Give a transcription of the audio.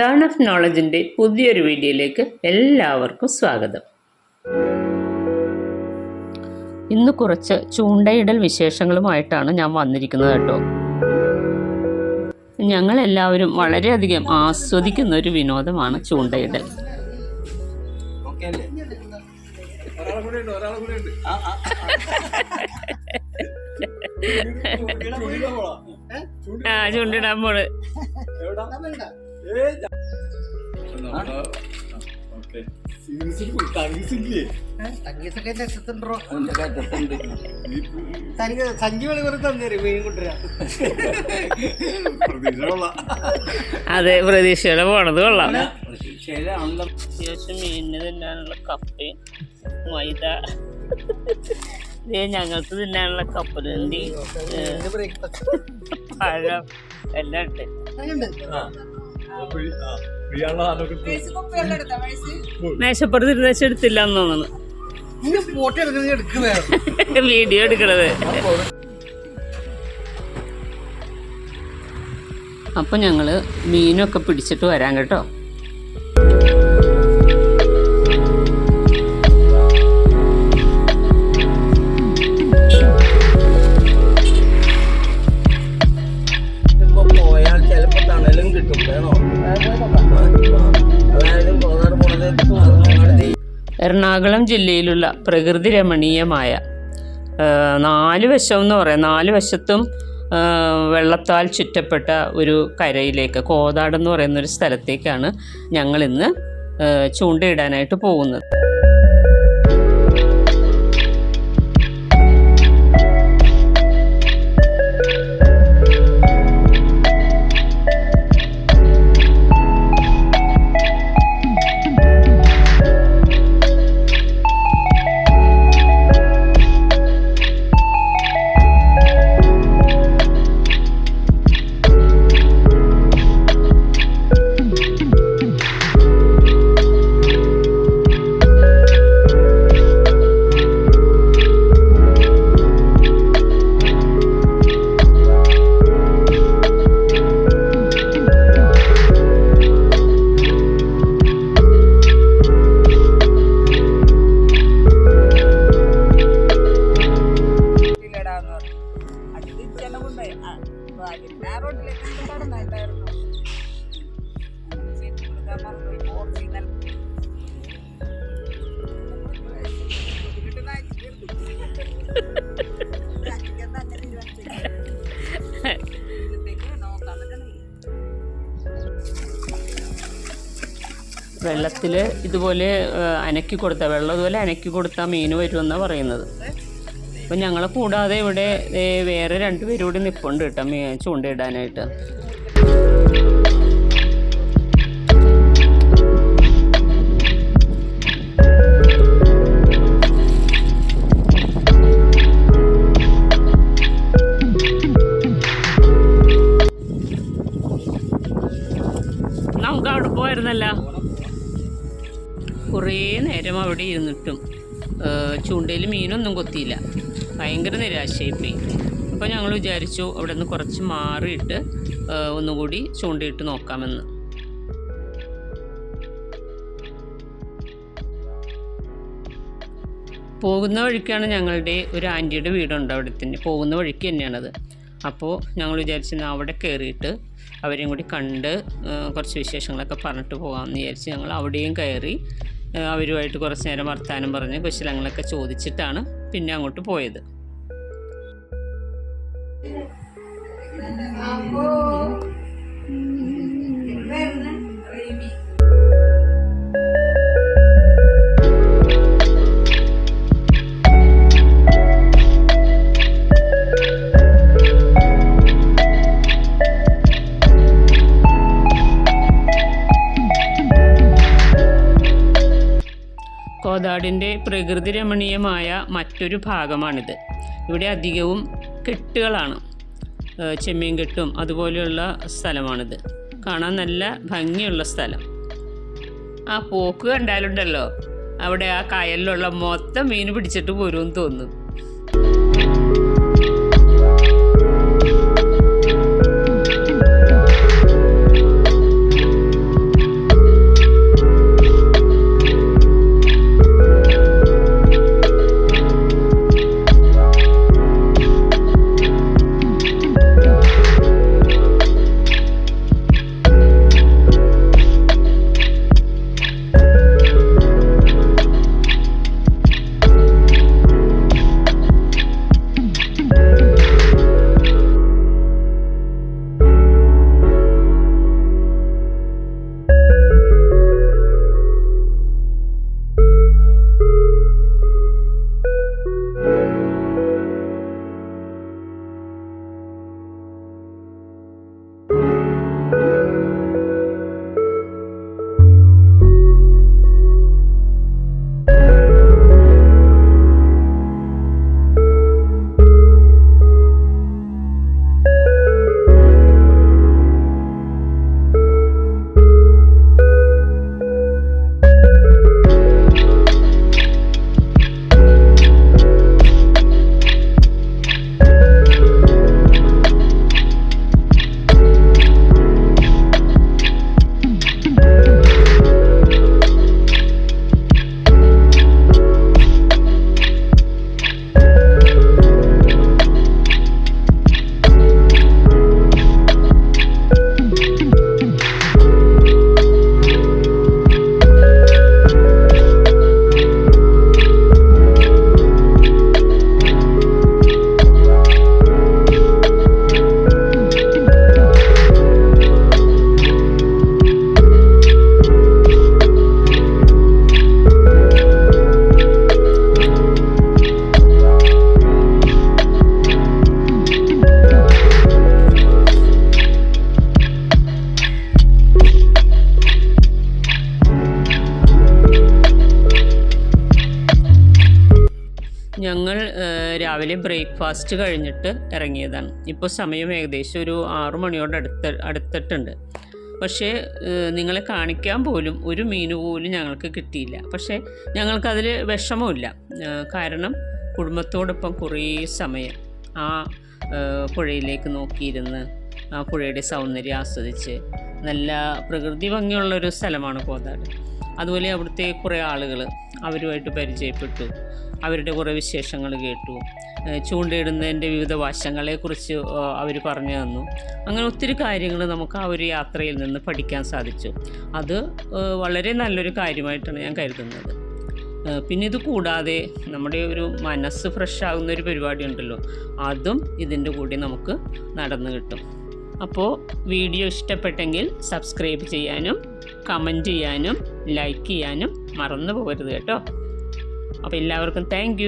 ഡേൺ of നോളജിന്റെ പുതിയൊരു വീഡിയോയിലേക്ക് എല്ലാവർക്കും സ്വാഗതം. ഇന്ന് കുറച്ച് ചൂണ്ടയിടൽ വിശേഷങ്ങളുമായിട്ടാണ് ഞാൻ വന്നിരിക്കുന്നത് കേട്ടോ. ഞങ്ങളെല്ലാവരും വളരെയധികം ആസ്വദിക്കുന്ന ഒരു വിനോദമാണ് ചൂണ്ടയിടൽ. ആ ചൂണ്ടിടാൻ രസത്തുണ്ടോ തനിക്ക് സഞ്ചി വെളി കുറച്ച് തന്നേര് മീൻ കൊണ്ടുവരാ അതെ പ്രതീക്ഷയോടെ പോണത് കൊള്ളാം. അത്യാവശ്യം മീനിന് തിന്നാനുള്ള കപ്പയും മൈദ. ഞങ്ങൾക്ക് തിന്നാനുള്ള കപ്പലണ്ടി പഴം എല്ലാം ഉണ്ട്. മേശപ്പുറത്ത് മേശ എടുത്തില്ല എന്ന് തോന്നുന്നു. വീഡിയോ എടുക്കണത്. അപ്പൊ ഞങ്ങൾ മീനൊക്കെ പിടിച്ചിട്ട് വരാം കേട്ടോ. എറണാകുളം ജില്ലയിലുള്ള പ്രകൃതി രമണീയമായ നാല് വശം എന്ന് പറയാം. നാല് വശത്തും വെള്ളത്താൽ ചുറ്റപ്പെട്ട ഒരു കരയിലേക്ക് കോതാട് എന്ന് പറയുന്ന ഒരു സ്ഥലത്തേക്കാണ് ഞങ്ങളിന്ന് ഇന്ന് ചൂണ്ടയിടാനായിട്ട് പോകുന്നത്. ഇതിലിട്ട് റോഡിലേക്ക് പറ്റണില്ല. വെള്ളത്തിൽ ഇതുപോലെ ആ, അനക്കി കൊടുത്താൽ വെള്ളം ഇതുപോലെ അനക്കി കൊടുത്താൽ മീൻ വരുമെന്നാണ് പറയുന്നത് അപ്പം ഞങ്ങളെ കൂടാതെ ഇവിടെ വേറെ രണ്ട് പേരും കൂടി നിൽപ്പുണ്ട് കേട്ടോ ചൂണ്ടയിടാനായിട്ട്. നമുക്ക് പോയിരുന്നല്ല. കുറേ നേരം അവിടെ ഇരുന്നിട്ടും ചൂണ്ടയിൽ മീനൊന്നും കൊത്തിയില്ല. ഭയങ്കര നിരാശയായിപ്പോയി അപ്പോൾ ഞങ്ങൾ വിചാരിച്ചു അവിടെ നിന്ന് കുറച്ച് മാറിയിട്ട് ഒന്നുകൂടി ചൂണ്ടിയിട്ട് നോക്കാമെന്ന്. പോകുന്ന വഴിക്കാണ് ഞങ്ങളുടെ ഒരു ആന്റിയുടെ വീടുണ്ട് അവിടെ തന്നെ പോകുന്ന വഴിക്ക് തന്നെയാണത്. അപ്പോൾ ഞങ്ങൾ വിചാരിച്ചു അവിടെ കയറിയിട്ട് അവരെയും കൂടി കണ്ട് കുറച്ച് വിശേഷങ്ങളൊക്കെ പറഞ്ഞിട്ട് പോകാമെന്ന് വിചാരിച്ച് ഞങ്ങൾ അവിടെയും കയറി അവരുമായിട്ട് കുറച്ച് നേരം വർത്തമാനം പറഞ്ഞ് കുശലങ്ങളൊക്കെ ചോദിച്ചിട്ടാണ് പിന്നെ അങ്ങോട്ട് പോയത്. കോതാടിന്റെ പ്രകൃതി രമണീയമായ മറ്റൊരു ഭാഗമാണിത്. ഇവിടെ അധികവും കെട്ടുകളാണ്. ചെമ്മീൻ കെട്ടും അതുപോലെയുള്ള സ്ഥലമാണിത്. കാണാൻ നല്ല ഭംഗിയുള്ള സ്ഥലം. ആ പോക്ക് കണ്ടാലുണ്ടല്ലോ. അവിടെ ആ കായലിലുള്ള മൊത്തം മീൻ പിടിച്ചിട്ട് പോരുമെന്ന് തോന്നും രാവിലെ ബ്രേക്ക്ഫാസ്റ്റ് കഴിഞ്ഞിട്ട് ഇറങ്ങിയതാണ്. ഇപ്പോൾ സമയം ഏകദേശം ഒരു ആറു മണിയോട് അടുത്ത് അടുത്തിട്ടുണ്ട്. പക്ഷേ നിങ്ങളെ കാണിക്കാൻ പോലും ഒരു മീൻ പോലും ഞങ്ങൾക്ക് കിട്ടിയില്ല. പക്ഷേ ഞങ്ങൾക്കതിൽ വിഷമമില്ല കാരണം കുടുംബത്തോടൊപ്പം കുറേ സമയം ആ പുഴയിലേക്ക് നോക്കിയിരുന്ന് ആ പുഴയുടെ സൗന്ദര്യം ആസ്വദിച്ച് നല്ല പ്രകൃതി ഭംഗിയുള്ളൊരു സ്ഥലമാണ് കോതാട്. അതുപോലെ അവിടുത്തെ കുറേ ആളുകൾ അവരുമായിട്ട് പരിചയപ്പെട്ടു. അവരുടെ കുറേ വിശേഷങ്ങൾ കേട്ടു. ചൂണ്ടയിടുന്നതിന്റെ വിവിധ വശങ്ങളെക്കുറിച്ച് അവർ പറഞ്ഞു തന്നു. അങ്ങനെ ഒത്തിരി കാര്യങ്ങൾ നമുക്ക് ആ ഒരു യാത്രയിൽ നിന്ന് പഠിക്കാൻ സാധിച്ചു. അത് വളരെ നല്ലൊരു കാര്യമായിട്ടാണ് ഞാൻ കരുതുന്നത്. പിന്നെ ഇത് കൂടാതെ നമ്മുടെ ഒരു മനസ്സ് ഫ്രഷ് ആകുന്ന ഒരു പരിപാടി ഉണ്ടല്ലോ അതും ഇതിന്റെ കൂടെ നമുക്ക് നടന്നു കിട്ടും. അപ്പോൾ വീഡിയോ ഇഷ്ടപ്പെട്ടെങ്കിൽ സബ്സ്ക്രൈബ് ചെയ്യാനും കമന്റ് ചെയ്യാനും ലൈക്ക് ചെയ്യാനും മറന്നു പോകരുത് കേട്ടോ. അപ്പോൾ എല്ലാവർക്കും താങ്ക്